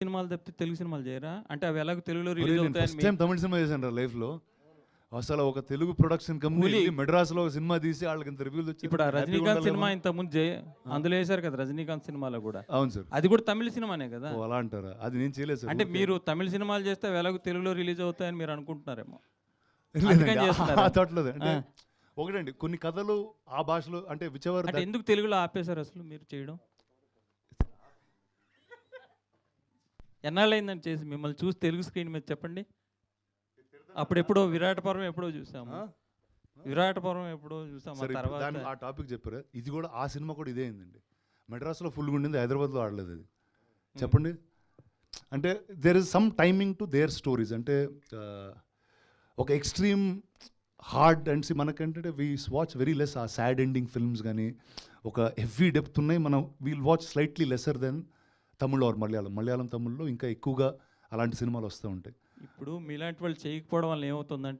సినిమాలు తప్పితే తెలుగు సినిమాలు చేయరా? అంటే అవి ఎలాగో తెలుగులో రిలీజ్ నేను అవుతాయని ఫస్ట్ టైం తమిళ సినిమా చేశాను రా లైఫ్లో అసలు ఒక తెలుగు ప్రొడక్షన్ కంపెనీ. మెడ్రాస్లో ఒక సినిమా తీసి వాళ్ళకి ఇంత రివ్యూలు వచ్చి ఇప్పుడు ఆ రజనీకాంత్. సినిమా ఇంత ముందు జయ అందులో వేశారు కదా రజనీకాంత్ సినిమాలో కూడా. అవును సార్. అది కూడా తమిళ సినిమానే కదా? ఓ అలా అంటారా? అది నేను చేయలేదు సార్. అంటే మీరు తమిళ సినిమాలు చేస్తే అవి ఎలాగో తెలుగులో రిలీజ్ అవుతాయని మీరు అనుకుంటున్నారేమో. అందుకని ఆ- చేస్తున్నారా? ఆ thought లేదు. అంటే ఆ. ఒకటండి కొన్ని కథలు ఆ భాషలో అంటే విచవర్ అంటే ఎందుకు తెలుగులో ఆపేశారు అసలు మీరు చేయడం? ఎన్నాళ్ళైందని చేసి మిమ్మల్ని చూసి తెలుగు స్క్రీన్ మీద చెప్పండి? అప్పుడు ఎప్పుడో విరాట పర్వం ఎప్పుడో చూసాము. విరాట పర్వం ఎప్పుడో చూసాము. ఆ తర్వాత టాపిక్ చెప్పారు. ఇది కూడా ఆ సినిమా కూడా ఇదే అయిందండి. మెడ్రాస్లో ఫుల్గా ఉండింది హైదరాబాద్లో ఆడలేదు అది చెప్పండి. అంటే there is some timing to there stories అంటే ఒక ఎక్స్ట్రీమ్ హార్డ్ అండ్ సి మనకంటే we watch very less a sad ending films కానీ ఒక హెవీ డెప్త్ ఉన్నాయి. మనం we'll watch slightly lesser than Tamil or Malayalam. Malayalam తమిళ్ళో ఇంకా ఎక్కువగా అలాంటి సినిమాలు వస్తూ ఉంటాయి. ఇప్పుడు మీలాంటి వాళ్ళు చేయకపోవడం వల్ల ఏమవుతుందంటే